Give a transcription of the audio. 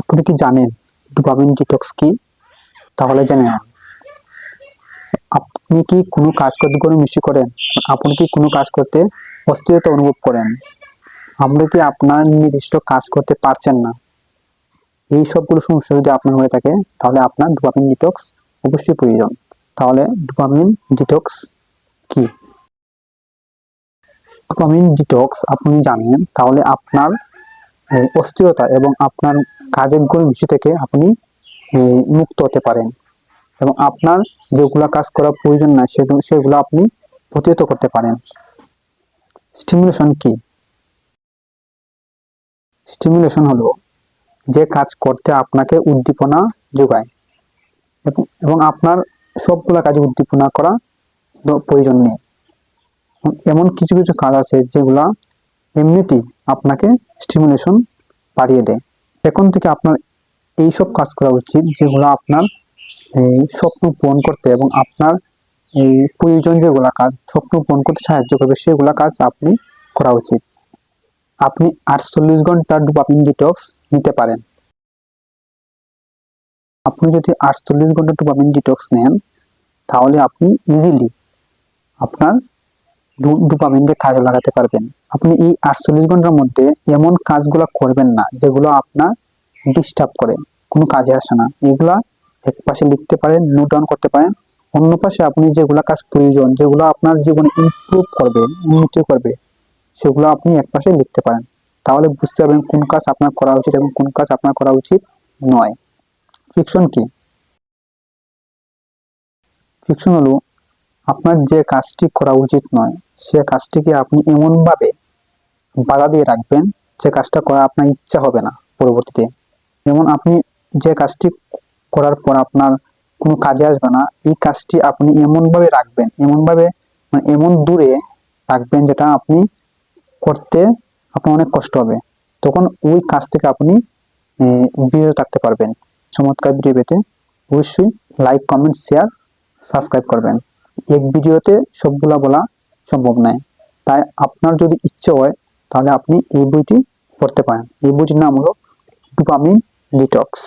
আপনি কি জানেন ডোপামিন ডিটক্স কি? তাহলে জেনে নেন। আপনি কি কোনো কাজ করতে কোনো মিশি করেন? আপনি কি কোনো কাজ করতে অস্থিরতা অনুভব করেন? আপনি কি আপনার নির্দিষ্ট কাজ করতে পারছেন না? এই সবগুলো সমস্যা যদি আপনার হয়ে থাকে, তাহলে আপনার ডোপামিন ডিটক্স অবশ্যই প্রয়োজন। তাহলে ডোপামিন ডিটক্স কি? ডোপামিন ডিটক্স আপনি জানেন, তাহলে আপনার অস্থিরতা এবং আপনার কাজের কোনো বিষয় থেকে আপনি মুক্ত হতে পারেন। এবং আপনার যেগুলো কাজ করা প্রয়োজন না সেগুলো আপনি প্রতিহত করতে পারেন। স্টিমুলেশন কি? স্টিমুলেশন হলো যে কাজ করতে আপনাকে উদ্দীপনা যোগায়। এবং আপনার সবগুলা কাজে উদ্দীপনা করা প্রয়োজন নেই। এমন কিছু কিছু কাজ আছে যেগুলা এমনিতেই আপনাকে স্টিমুলেশন বাড়িয়ে দেয়। এখন থেকে আপনার এই সব কাজ করা উচিত যেগুলো আপনার, এই স্বপ্ন পূরণ করতে এবং আপনার এই প্রয়োজন যেগুলা কাজ, স্বপ্ন পূরণ করতে সাহায্য করবে সেগুলা কাজ আপনি করা উচিত। আপনি আটচল্লিশ ঘণ্টা ডোপামিন ডিটক্স নিতে পারেন। আপনি যদি আটচল্লিশ ঘণ্টা ডোপামিন ডিটক্স নেন, তাহলে আপনি ইজিলি আপনার ডোপামিনকে কাজে লাগাতে পারবেন। আপনি এই আটচল্লিশ ঘণ্টার মধ্যে এমন কাজগুলো করবেন না, যেগুলো আপনার ডিস্টার্ব করে। কোনো কাজে আসে না। এগুলা এক পাশে লিখতে পারেন নোট ডাউন করতে পারেন। অন্য পাশে আপনি যেগুলো কাজ প্রয়োজন, যেগুলো আপনার জীবনে ইমপ্রুভ করবে, উন্নতি করবে, সেগুলো আপনি এক পাশে লিখতে পারেন। তাহলে বুঝতে পারবেন কোন কাজ আপনার করা উচিত এবং কোন কাজ আপনার করা উচিত নয়। ফিকশন কি? ফিকশন হলো, আপনার যে কাজটি করা উচিত নয় সে কাজটিকে আপনি এমনভাবে বাধা দিয়ে রাখবেন যে কাজটা করা আপনার ইচ্ছা হবে না পরবর্তীতে। যেমন আপনি যে কাজটি করার পর আপনার কোনো কাজে আসবে না, এই কাজটি আপনি এমনভাবে রাখবেন, এমনভাবে মানে এমন দূরে রাখবেন যেটা আপনি করতে আপনার অনেক কষ্ট হবে। তখন ওই কাজ থেকে আপনি বিরত থাকতে পারবেন। চমৎকার ভিডিও পেতে অবশ্যই লাইক কমেন্ট শেয়ার সাবস্ক্রাইব করবেন। এক ভিডিওতে সবগুলা বলা সম্ভব নয়। তাই আপনার যদি ইচ্ছে হয়, তাহলে আপনি এই বইটি পড়তে পারেন। এই বইটির নাম হলো ডোপামিন ডিটক্স।